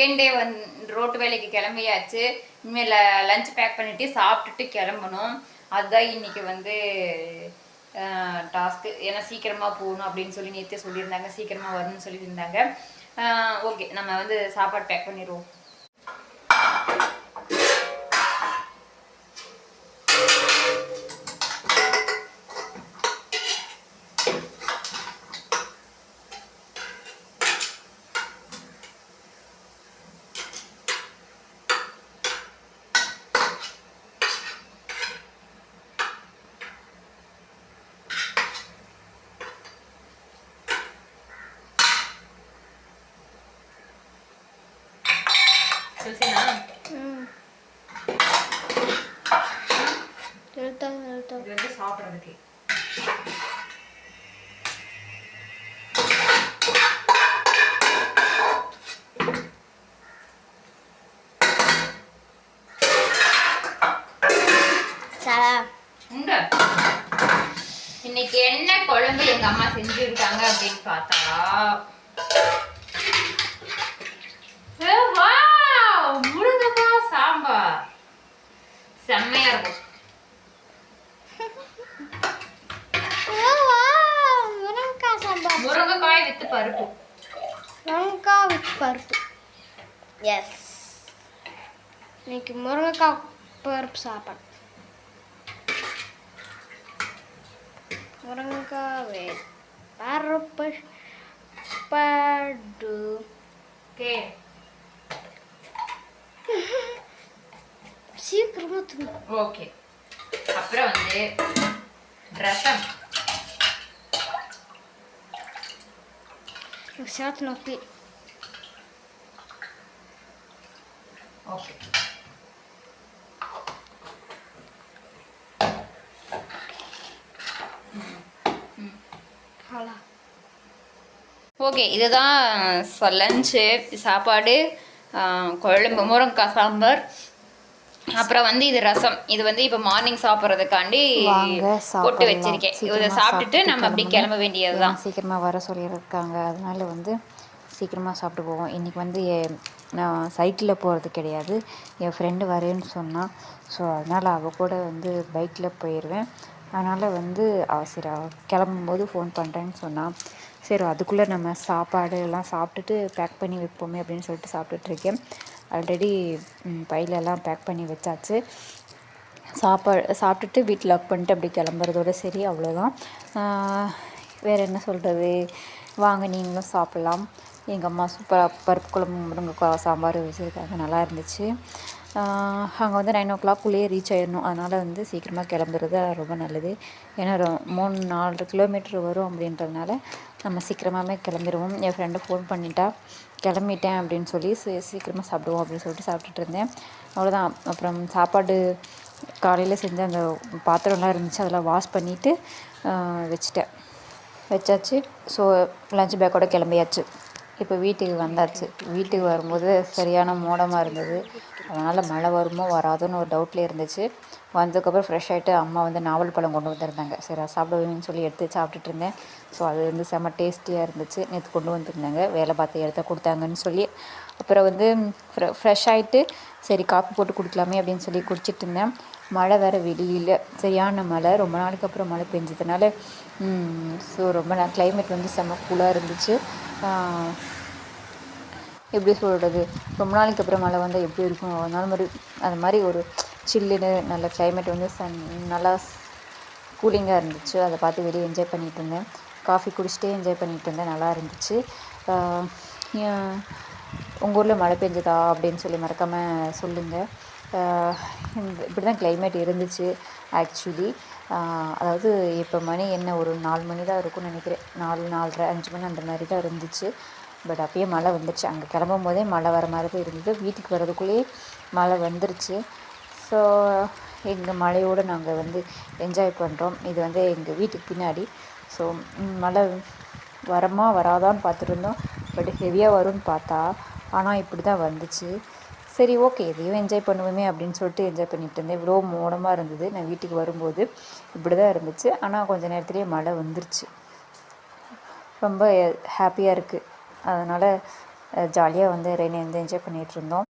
Second day வந் road வேலைக்கு கிளம்பியாச்சு. இனிமேல் லஞ்ச் பேக் பண்ணிவிட்டு சாப்பிட்டுட்டு கிளம்பணும். அதுதான் இன்னைக்கு வந்து டாஸ்க்கு ஏன்னா சீக்கிரமாக போகணும் அப்படின்னு சொல்லி நேற்றே சொல்லியிருந்தாங்க. சீக்கிரமாக வரணும்னு சொல்லியிருந்தாங்க. ஓகே நம்ம வந்து சாப்பாடு பேக் பண்ணிடுவோம். எழுத்தா இது வந்து சாப்பிட்றதுக்கு. இன்னைக்கு என்ன குழம்பு எங்க அம்மா செஞ்சிருக்காங்க அப்படின்னு பார்த்தா ஏ, wow! முருங்கைக்காய் சாம்பார் செம்மையா இருக்கும் முருங்கக்காய் சாம்பார் முருங்கைக்காய் வித்து பருப்பு. முருங்கக்காய் வித் பருப்பு. எஸ் இன்னைக்கு முருங்கைக்காய் பருப்பு சாப்பாடு. முருங்கைக்காய் வித் பருப்பு படு ஓகே சீக்கிரமா தூங்கு ஓகே அப்புறம் வந்து ரசம். நோக்கி ஓகே ஹலா ஓகே இதுதான் லஞ்சு சாப்பாடு குழம்பு முருங்கைக்காய் சாம்பார். அப்புறம் வந்து இது ரசம். இது வந்து இப்போ மார்னிங் சாப்பிட்றதுக்காண்டி போட்டு. வச்சிருக்கேன். இதை சாப்பிட்டுட்டு சாப்பிட்டு நம்ம அப்படி. கிளம்ப வேண்டியதுதான் சீக்கிரமாக வர சொல்லியிருக்காங்க. அதனால வந்து சீக்கிரமாக சாப்பிட்டு போவோம். இன்றைக்கி வந்து நான் சைக்கிளில் போகிறது கிடையாது. என் ஃப்ரெண்டு வரேன்னு சொன்னான் ஸோ அதனால் அவள் கூட வந்து பைக்கில் போயிடுவேன் அதனால் வந்து அவ சரி அவ கிளம்பும்போது ஃபோன் பண்ணுறேன்னு சொன்னான் சரி அதுக்குள்ளே நம்ம சாப்பாடு எல்லாம் சாப்பிட்டுட்டு பேக் பண்ணி வைப்போமே அப்படின்னு சொல்லிட்டு சாப்பிட்டுட்ருக்கேன் ஆல்ரெடி பையிலெல்லாம் பேக் பண்ணி வச்சாச்சு. சாப்பாடு சாப்பிட்டுட்டு வீட்டில் லாக் பண்ணிட்டு அப்படி கிளம்புறதோட சரி அவ்வளோதான். வேறு என்ன சொல்கிறது வாங்க நீங்களும் சாப்பிட்லாம். எங்கள் அம்மா சூப்பராக பருப்பு குழம்பு முருங்கைக்காய் சாம்பார் வச்சுருக்காங்க. நல்லா இருந்துச்சு. அங்கே வந்து நைன் ஓ கிளாக்குள்ளேயே ரீச் ஆயிடணும். அதனால் வந்து சீக்கிரமாக கிளம்புறது ரொம்ப நல்லது. ஏன்னா ரொ- மூணு நாலு கிலோமீட்டர் வரும் அப்படின்றதுனால நம்ம சீக்கிரமாகவே கிளம்பிடுவோம் என் ஃப்ரெண்டு ஃபோன் பண்ணிட்டா கிளம்பிட்டேன் அப்படின்னு சொல்லி சீ சீக்கிரமாக சாப்பிடுவோம் அப்படின்னு சொல்லிட்டு சாப்பிட்டுட்டு இருந்தேன். அவ்வளோதான் அப்புறம் சாப்பாடு காலையில் செஞ்ச அந்த பாத்திரம்லாம் இருந்துச்சு. அதெல்லாம் வாஷ் பண்ணிவிட்டு வச்சுட்டேன். வச்சாச்சு. ஸோ லஞ்ச் பேக்கோட கிளம்பியாச்சு. இப்போ வீட்டுக்கு வந்தாச்சு. வீட்டுக்கு வரும்போது சரியான மோடமாக இருந்தது. அதனால் மழை வருமோ வராதோன்னு ஒரு டவுட்லேயே இருந்துச்சு. வந்ததுக்கப்புறம் ஃப்ரெஷ் ஆகிட்டு அம்மா வந்து நாவல் பழம் கொண்டு வந்திருந்தாங்க. சரி அதை சாப்பிடுவேன்னு சொல்லி எடுத்து சாப்பிட்டுட்டு இருந்தேன். ஸோ அது வந்து செம்ம டேஸ்டியாக இருந்துச்சு. நேற்று கொண்டு வந்திருந்தாங்க. வேலை பார்த்து எடுத்து கொடுத்தாங்கன்னு சொல்லி. அப்புறம் வந்து ஃப்ரெ ஃப்ரெஷ் ஆகிட்டு சரி காப்பி போட்டு குடிக்கலாமே அப்படின்னு சொல்லி குடிச்சிட்டு இருந்தேன். மழை வேறு வெளியில் சரியான மழை. ரொம்ப நாளுக்கு அப்புறம் மழை பெஞ்சதுனால ஸோ ரொம்ப நான் கிளைமேட் வந்து செம்ம கூலாக இருந்துச்சு. எப்படி சொல்கிறது ரொம்ப நாளைக்கு அப்புறம் மழை வந்தால் எப்படி இருக்கும்? அதனால மாதிரி அது மாதிரி ஒரு சில்லுன்னு நல்ல கிளைமேட் வந்து சன் நல்லா கூலிங்காக இருந்துச்சு. அதை பார்த்து வெளியே என்ஜாய் பண்ணிகிட்டு இருந்தேன். காஃபி குடிச்சிட்டே என்ஜாய் பண்ணிகிட்டு இருந்தேன். நல்லா இருந்துச்சு. உங்கள் ஊரில் மழை பெஞ்சதா? அப்படின்னு சொல்லி மறக்காமல் சொல்லுங்கள் இப்படி தான் கிளைமேட் இருந்துச்சு ஆக்சுவலி அதாவது இப்போ மணி என்ன? ஒரு நாலு மணி தான் இருக்கும்னு நினைக்கிறேன். நாலு நாலரை அஞ்சு மணி அந்த மாதிரி தான் இருந்துச்சு. பட் அப்பயே மழை வந்துருச்சு அங்கே கிளம்பும் போதே மழை வர மாதிரி தான் இருந்தது. வீட்டுக்கு வர்றதுக்குள்ளேயே மழை வந்துருச்சு. ஸோ எங்கள் மழையோடு நாங்கள் வந்து என்ஜாய் பண்ணுறோம் இது வந்து எங்கள் வீட்டுக்கு பின்னாடி. ஸோ மழை வரமா வராதான்னு பார்த்துருந்தோம். பட் ஹெவியாக வரும்னு பார்த்தா ஆனால் இப்படி தான் வந்துச்சு. சரி ஓகே இதையும் என்ஜாய் பண்ணுவோமே அப்படின்னு சொல்லிட்டு என்ஜாய் பண்ணிட்டு இருந்தேன். இவ்வளோ மோடமாக இருந்தது. நான் வீட்டுக்கு வரும்போது இப்படி தான் இருந்துச்சு. ஆனால் கொஞ்சம் நேரத்துலேயே மழை வந்துருச்சு. ரொம்ப ஹாப்பியாக இருக்குது அதனால் ஜாலியாக வந்து ரெயின் வந்து என்ஜாய் பண்ணிகிட்ருந்தோம்